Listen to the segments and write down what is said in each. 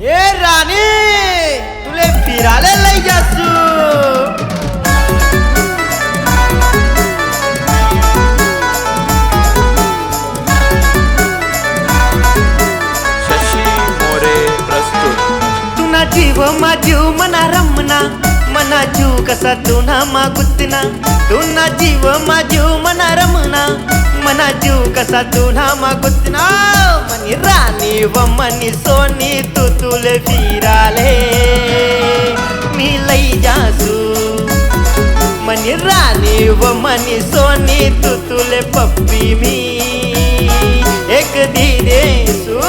ए राणी तुले फिरायला लई जासू शशी मोरे प्रस्तुत. तुना जीव मा जीव मना रमना. मना जीव कसा तुना मा गुतना तुना जीव मा जीव मना रमना. मना जीव कसा तुना मा गुतना मनी राणी व मनी सोनी तू तुले फिराले. मी लई जासू. मनी राणी व मनी सोनी तू तुले पप्पी मी. एक दी देसू.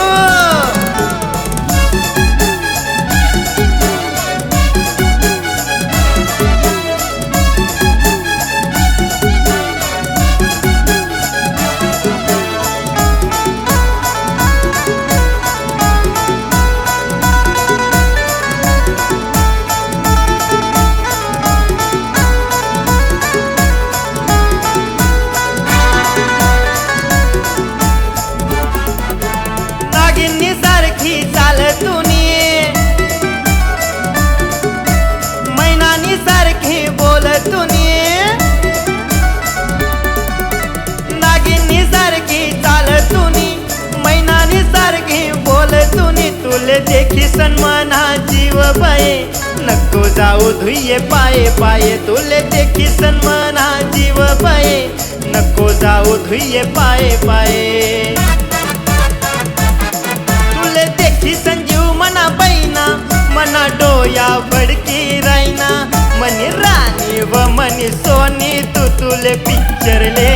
देखी सन्माना जीव बाये नको जाऊ धुये पाये पाये तुले देखी सन्माना जीव बाये नको जाऊ धुये पाये पाये. तुले देखी संजीव मना बैना मना डोया बडकी रायना मनी राणी व मनी सोनी तू तुले पिक्चरले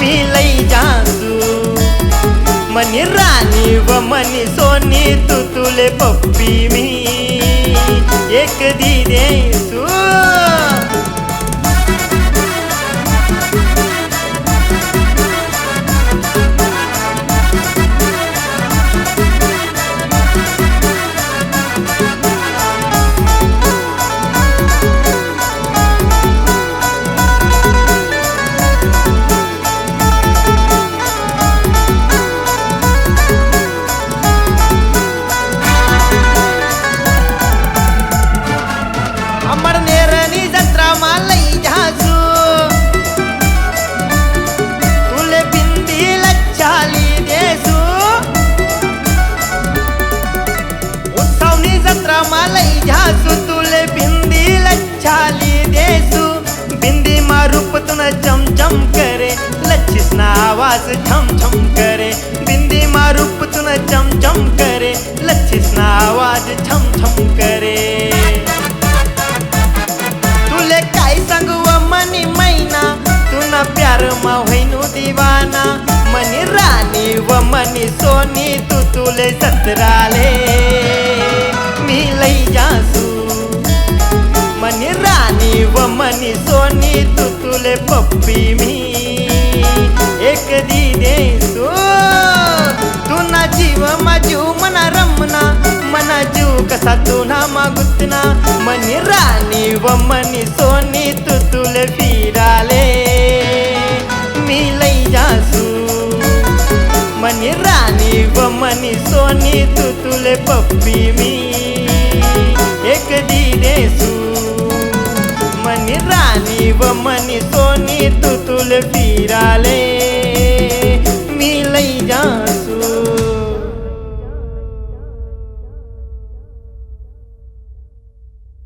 मी लई जासू मनी राणी शिव मनी सोनी तू तुले पप्पी मी. एक दी देसू मालई तुले बिंदी लच्छाली देसू. बिंदी मा रूप तुन चमचम करे. लच्छिस ना आवाज छम छम करे. बिंदी मा रूप तुन चमचम करे. लच्छिस ना आवाज छम छम करे. तुले काय सांगू व मनी मैना? तुना प्यार मा होईनु दिवाना. मनी राणी व मनी सोनी तू तुले सतराले. मी लई जा ना मनी राणी व मनी सोनी तू तुले फिराले. मी लई जासू. मनी राणी व मनी सोनी तू तुले पप्पी मी. एक दी देसू मनी राणी व मनी सोनी तू तुले फिराले.